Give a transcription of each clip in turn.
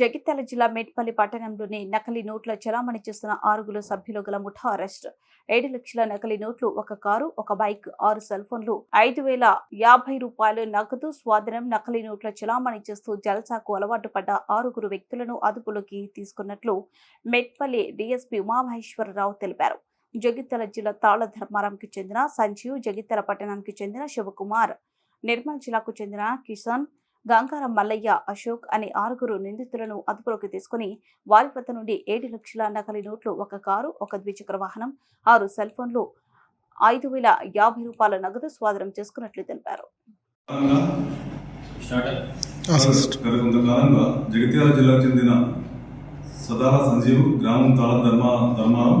జగిత్యాల జిల్లా మేట్పల్లి పట్టణంలోని నకలీ నోట్ల చలామణి చేస్తున్న ఆరుగురు సభ్యులు గల ముఠా అరెస్ట్. ఏడు లక్షల నకలీ నోట్లు ఒక కారు ఒక బైక్ ఆరు సెల్ ఫోన్లు ఐదు వేల యాభై రూపాయలు నగదు స్వాధీనం నకలీ నోట్ల చలామణి చేస్తూ జల్సాకు అలవాటు పడ్డ ఆరుగురు వ్యక్తులను అదుపులోకి తీసుకున్నట్లు మెట్పల్లి డీఎస్పీ ఉమామహేశ్వరరావు తెలిపారు. జగిత్యాల జిల్లా తాళ ధర్మారంకి చెందిన సంజీవ్ జగిత్యాల పట్టణానికి చెందిన శివకుమార్ నిర్మల్ జిల్లాకు చెందిన కిసాన్ గంగారం మల్లయ్య అశోక్ అనే ఆరుగురు నిందితులను అదుపులోకి తీసుకుని వారి వద్ద నుండి ఏడు లక్షల నకలి నోట్లు ఒక కారు ఒక ద్విచక్ర వాహనం ఆరు సెల్ ఫోన్లు ఐదు వేల యాభై రూపాయల నగదు స్వాధీనం చేసుకున్నట్లు తెలిపారు. గత కొంతకాలంగా జగిత్యాల జిల్లాకు చెందిన సదాల సంజీవ్ గ్రామం తాళ ధర్మ ధర్మారం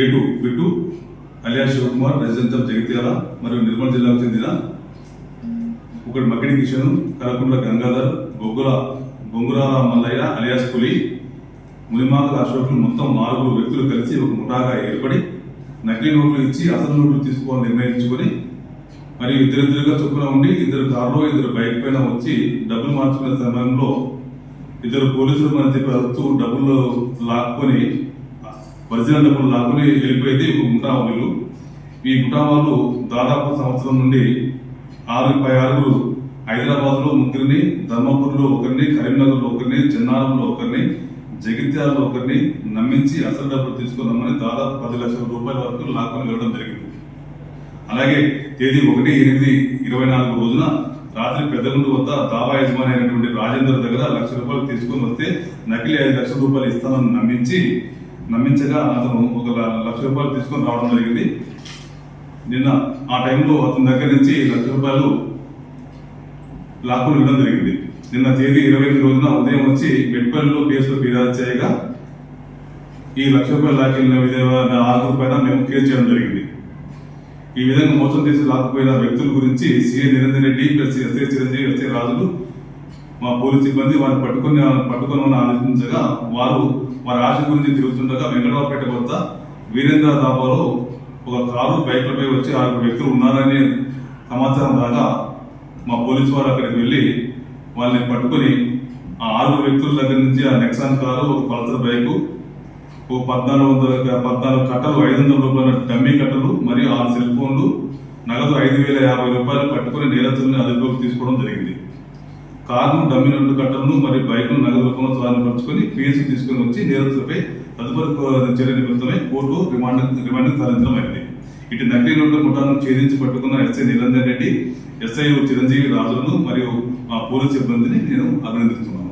ఏటు Bittu alias Shivakumar residence of Jagtial మరియు నిర్మల్ జిల్లాకు చెందిన ఒకటి మకిడి కిషన్ కరకుండ్ల గంగాధర్ బొగ్గుల బొంగురాల మల్లయ్య అలియాస్ పులి మునిమాగల అశోకులు మొత్తం నాలుగు వ్యక్తులు కలిసి ఒక ముఠాగా ఏర్పడి నకిలీ నోట్లు ఇచ్చి అసలు నోట్లు తీసుకోవాలని నిర్ణయించుకొని మరియు ఇద్దరిద్దరుగా చొప్పున ఉండి ఇద్దరు కారులో ఇద్దరు బైక్ పైన వచ్చి డబ్బులు మార్చుకునే సమయంలో ఇద్దరు పోలీసులు మన చెప్పి డబ్బులు లాక్కొని ఒరిజినల్ డబ్బులు లాక్కొని వెళ్ళిపోయేది ఒక ముఠా వీళ్ళు. ఈ ముఠా వాళ్ళు దాదాపు సంవత్సరం నుండి ఆరు ఆరుగురు హైదరాబాద్లో ముగ్గురిని ధర్మపురిలో ఒకరిని కరీంనగర్లో ఒకరిని చిన్నారంలో ఒకరిని జగిత్యాలలో ఒకరిని నమ్మించి అసలు డబ్బులు తీసుకున్నామని దాదాపు పది లక్షల రూపాయల వరకు లాక్కొని వెళ్ళడం జరిగింది. అలాగే తేదీ ఒకటి ఎనిమిది ఇరవై నాలుగు రోజున రాత్రి పెద్దగుండు వద్ద దాబా యజమాని అయినటువంటి రాజేందర్ దగ్గర లక్ష రూపాయలు తీసుకొని వస్తే నకిలీ ఐదు లక్షల రూపాయలు ఇస్తానని నమ్మించి నమ్మించగా అతను ఒక లక్ష రూపాయలు తీసుకొని రావడం జరిగింది. నిన్న ఆ టైంలో అతని దగ్గర నుంచి లక్ష రూపాయలు లాక్కుని ఇవ్వడం జరిగింది. నిన్న తేదీ ఇరవై ఎనిమిది రోజున ఉదయం వచ్చి మెట్పల్లిలో కేసులో ఫిర్యాదు చేయగా ఈ లక్ష రూపాయలు లాక్కెళ్ళిన విధంగా ఆరుగురు పైన మేము కేసు చేయడం జరిగింది. ఈ విధంగా మోసం చేసి లాక్కుపోయిన వ్యక్తుల గురించి CA Niranjan Reddy plus SA Chiranjeevi SA రాజులు మా పోలీస్ సిబ్బంది వారిని పట్టుకుని పట్టుకొని ఆలోచించగా వారు వారి ఆశ గురించి తిరుగుతుండగా వెంకటరావుపేట వద్ద వీరేంద్ర దాబాలో ఒక కారు బైక్లపై వచ్చి ఆరుగురు వ్యక్తులు ఉన్నారని సమాచారం రాగా మా పోలీసు వారు అక్కడికి వెళ్ళి వాళ్ళని పట్టుకొని ఆ ఆరుగురు వ్యక్తుల దగ్గర నుంచి ఆ నెక్సాన్ కారు ఒక పల్సర్ బైకు ఓ పద్నాలుగు వందల పద్నాలుగు కట్టలు ఐదు వందల రూపాయల డమ్మీ కట్టలు మరియు ఆరు సెల్ ఫోన్లు నగదు ఐదు వేల యాభై రూపాయలు పట్టుకుని నేరస్తుల్ని అదుపులోకి తీసుకోవడం జరిగింది. కారును డమ్మి నోట్లు కట్టలను మరియు బైకును నగదు రూపంలో స్వాధీనపరుచుకొని పిఎస్సీ తీసుకుని వచ్చి నేరస్తులపై తదుపరి చర్య నిమిత్తమై కోర్టు రిమాండ్ రిమాండ్ తరలించడం అయింది ఇటు నకిలీ నోట్ల ముఠాను ఛేదించి పట్టుకున్న ఎస్ఐ నిరంజన్ రెడ్డి ఎస్ఐ చిరంజీవి రాజులను మరియు మా పోలీస్ సిబ్బందిని నేను అభినందిస్తున్నాను.